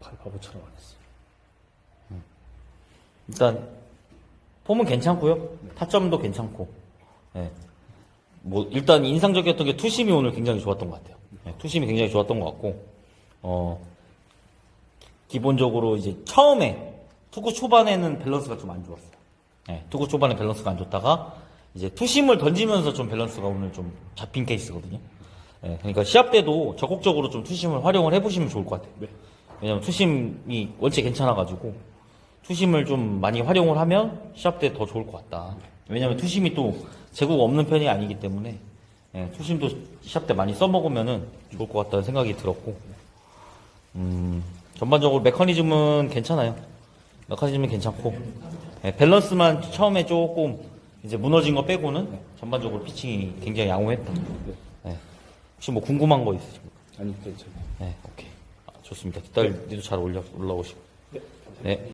바보처럼 안 했어. 일단 폼은 괜찮고요. 타점도 괜찮고. 예. 뭐 일단 인상적이었던 게 투심이 오늘 굉장히 좋았던 것 같아요. 예, 투심이 굉장히 좋았던 것 같고 어 기본적으로 이제 처음에 투구 초반에는 밸런스가 좀 안 좋았어요. 예, 투구 초반에 밸런스가 안 좋다가 이제 투심을 던지면서 좀 밸런스가 오늘 좀 잡힌 케이스거든요. 예, 그러니까 시합 때도 적극적으로 좀 투심을 활용을 해보시면 좋을 것 같아요. 왜냐면 투심이 원체 괜찮아가지고 투심을 좀 많이 활용을 하면 시합 때 더 좋을 것 같다. 왜냐면 투심이 또 재고가 없는 편이 아니기 때문에 예, 투심도 시합 때 많이 써먹으면은 좋을 것 같다는 생각이 들었고 음, 전반적으로 메커니즘은 괜찮아요. 메커니즘은 괜찮고 예, 밸런스만 처음에 조금 이제 무너진 거 빼고는 전반적으로 피칭이 굉장히 양호했다. 예. 혹시 뭐 궁금한 거 있으십니까? 아니, 괜찮아. 네, 오케이. 아, 좋습니다. 뒷달 니도 잘 올라 올라오시고. 네.